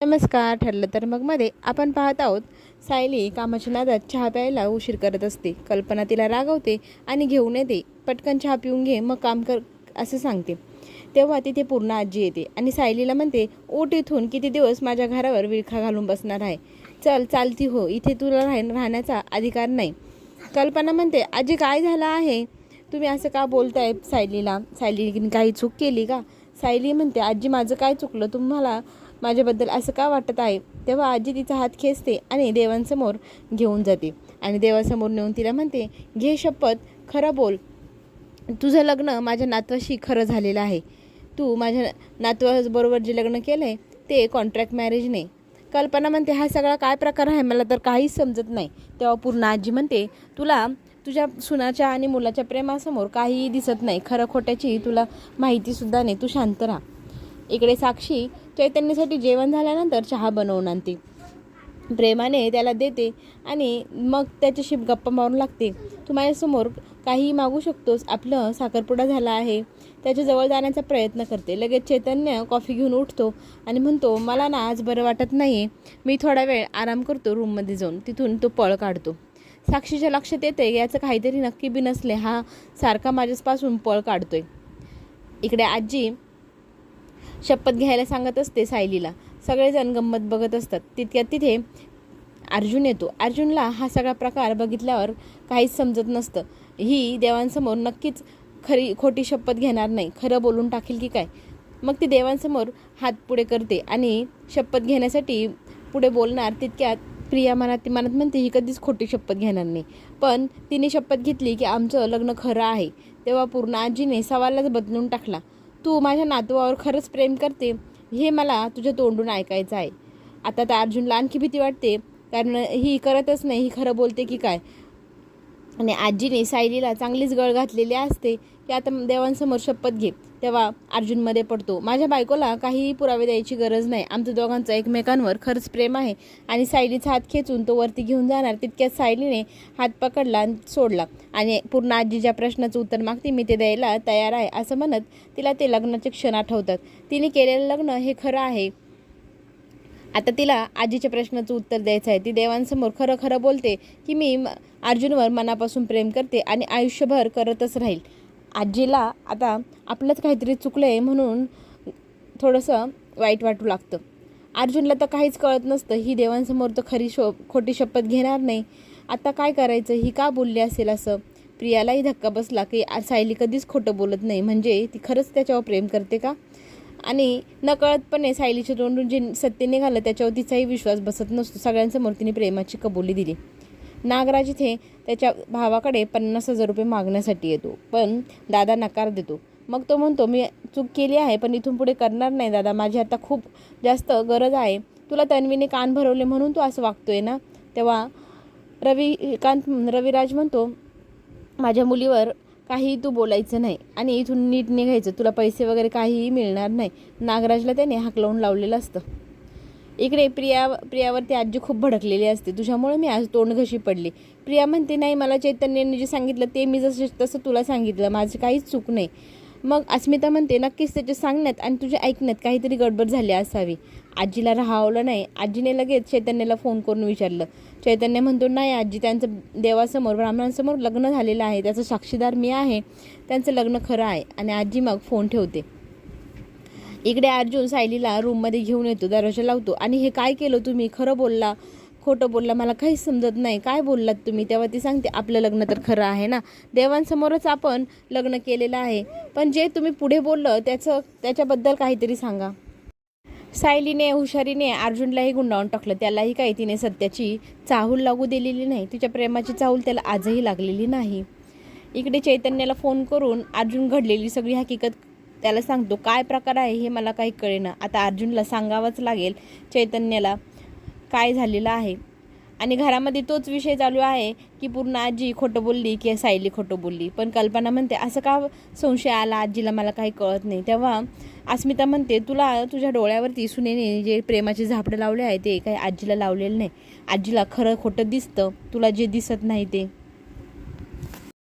नमस्कार ठरलं तर मग मध्ये आपण पाहत आहोत सायली कामाच्या नादात चहा प्यायला उशीर करत असते. कल्पना तिला रागवते आणि घेऊन येते. पटकन चहा पिऊन घे मग काम कर असं सांगते. तेव्हा तिथे पूर्ण आजी येते आणि सायलीला म्हणते ओट इथून किती दिवस माझ्या घरावर विळखा घालून बसणार आहे. चल चालती हो इथे तुला राह राहण्याचा अधिकार नाही. कल्पना म्हणते आजी काय झालं आहे? तुम्ही असं का बोलताय सायलीला? सायलीने काही चूक केली का? सायली म्हणते आजी माझं काय चुकलं? तुम्हाला माझ्याबद्दल असं का वाटत आहे? तेव्हा आजी तिचा हात खेचते आणि देवांसमोर घेऊन जाते. आणि देवासमोर नेऊन तिला म्हणते घे शपथ खरं बोल. तुझं लग्न माझ्या नातवाशी खरं झालेलं आहे. तू माझ्या नातवाबरोबर जे लग्न केलं आहे ते कॉन्ट्रॅक्ट मॅरेजने कल्पना म्हणते हा सगळा काय प्रकार आहे? मला तर काहीच समजत नाही. तेव्हा पूर्ण आजी म्हणते तुला तुझ्या सुनाच्या आणि मुलाच्या प्रेमासमोर काहीही दिसत नाही. खरं खोट्याची तुला माहितीसुद्धा नाही. तू शांत राहा. इकडे साक्षी चैतन्यासाठी जेवण झाल्यानंतर चहा बनवून आणते. प्रेमाने त्याला देते आणि मग त्याच्याशी गप्पा मारून लागते. तू माझ्यासमोर काही मागू शकतोस. आपलं साखरपुडा झाला आहे. त्याच्याजवळ जाण्याचा प्रयत्न करते. लगेच चैतन्य कॉफी घेऊन उठतो आणि म्हणतो मला ना आज बरं वाटत नाही मी थोडा वेळ आराम करतो रूममध्ये जाऊन. तिथून तो पळ काढतो. साक्षीच्या लक्षात येते याचं काहीतरी नक्की बी नसले हा सारखा माझ्यापासून पळ काढतोय. इकडे आजी शपथ घ्यायला सांगत असते सायलीला. सगळेजण गंमत बघत असतात. तितक्यात तिथे अर्जुन येतो. अर्जुनला हा सगळा प्रकार बघितल्यावर काहीच समजत नसतं. ही देवांसमोर नक्कीच खरी खोटी शपथ घेणार नाही. खरं बोलून टाकेल की काय? मग ती देवांसमोर हात पुढे करते आणि शपथ घेण्यासाठी पुढे बोलणार. तितक्यात प्रिया मनात मनात म्हणते ही कधीच खोटी शपथ घेणार नाही. पण तिने शपथ घेतली की आमचं लग्न खरं आहे. तेव्हा पूर्ण आजीने सवालच बदलून टाकला. तू माझ्या नातवावर खरंच प्रेम करते हे मला तुझ्या तोंडून ऐकायचं आहे. आता तर अर्जुनला आणखी भीती वाटते कारण ही करतच नाही ही खरं बोलते की काय? आणि आजीने सायलीला चांगलीच गळ घातलेली असते की आता देवांसमोर शपथ घे. तेव्हा अर्जुनमध्ये पडतो. माझ्या बायकोला काहीही पुरावे द्यायची गरज नाही. आमचं दोघांचं एकमेकांवर खरंच प्रेम आहे. आणि सायलीचा हात खेचून तो वरती घेऊन जाणार तितक्यात सायलीने हात पकडला आणि सोडला. आणि पूर्ण आजी ज्या प्रश्नाचं उत्तर मागते मी ते द्यायला तयार आहे असं म्हणत तिला ते लग्नाचे क्षण आठवतात. तिने केलेलं लग्न हे खरं आहे. आता तिला आजीच्या प्रश्नाचं उत्तर द्यायचं आहे. ती देवांसमोर खरं खरं बोलते की मी म- अर्जुनवर मनापासून प्रेम करते आणि आयुष्यभर करतच राहील. आजीला आता आपलंच काहीतरी चुकलं आहे म्हणून थोडंसं वाईट वाटू लागतं. अर्जुनला तर काहीच कळत नसतं. ही देवांसमोर तर खरी शो खोटी शपथ घेणार नाही. आता काय करायचं? ही का बोलली असेल असं? प्रियालाही धक्का बसला की सायली कधीच खोटं बोलत नाही. म्हणजे ती खरंच त्याच्यावर प्रेम करते का? आणि नकळतपणे सायलीच्या तोंडून जे सत्य निघालं त्याच्यावर तिचाही विश्वास बसत नसतो. सगळ्यांसमोर तिने प्रेमाची कबुली दिली. नागराज इथे त्याच्या भावाकडे पन्नास हजार रुपये मागण्यासाठी येतो. पण दादा नकार देतो. मग तो म्हणतो मी चूक केली आहे पण इथून पुढे करणार नाही दादा. माझी आता खूप जास्त गरज आहे. तुला तन्वीने कान भरवले म्हणून तू असं वागतोय ना? तेव्हा रविकांत रविराज म्हणतो माझ्या मुलीवर काहीही तू बोलायचं नाही. आणि इथून नीट निघायचं. तुला पैसे वगैरे काहीही मिळणार नाही. नागराजला त्याने हाकलवून लावलेलं असतं. इकडे प्रिया प्रियावरती आजी खूप भडकलेली असते. तुझ्यामुळे मी आज तोंडघशी पडली. प्रिया म्हणते नाही मला चैतन्याने जे सांगितलं ते मी जसं तसं तुला सांगितलं. माझी काहीच चूक नाही. मग अस्मिता म्हणते नक्कीच त्याच्या सांगण्यात आणि तुझ्या ऐकण्यात काहीतरी गडबड झाली असावी. आजीला राहावलं नाही. आजीने लगेच चैतन्याला फोन करून विचारलं. चैतन्य म्हणतो नाही आजी त्यांचं देवासमोर ब्राह्मणांसमोर लग्न झालेलं आहे. त्याचं साक्षीदार मी आहे. त्यांचं लग्न खरं आहे. आणि आजी मग फोन ठेवते. इकडे अर्जुन सायलीला रूममध्ये घेऊन येतो. दरवाजा लावतो. आणि हे काय केलं तुम्ही? खरं बोलला. खोटं बोलला मला काहीच समजत नाही. काय बोललात तुम्ही? तेव्हा ती सांगते आपलं लग्न तर खरं आहे ना. देवांसमोरच आपण लग्न केलेलं आहे. पण जे तुम्ही पुढे बोललं त्याचं त्याच्याबद्दल काहीतरी सांगा. सायलीने हुशारीने अर्जुनलाही गुंडाळून टाकलं. त्यालाही काही तिने सत्याची चाहूल लागू दिलेली नाही. तिच्या प्रेमाची चाहूल त्याला आजही लागलेली नाही. इकडे चैतन्याला फोन करून अर्जुन घडलेली सगळी हकीकत त्याला सांगतो. काय प्रकार आहे हे मला काही कळेना. आता अर्जुनला सांगावंच लागेल. चैतन्याला काय झालेलं आहे? आणि घरामध्ये तोच विषय चालू आहे की पूर्ण आजी खोटं बोलली की सायली खोटं बोलली. पण कल्पना म्हणते असं का संशय आला आजीला? मला काही कळत नाही. तेव्हा अस्मिता म्हणते तुला तुझ्या डोळ्यावरती सुनेने जे प्रेमाचे झापडं लावले आहे ते काही आजीला लावलेलं नाही. आजीला खरं खोटं दिसतं. तुला जे दिसत नाही ते.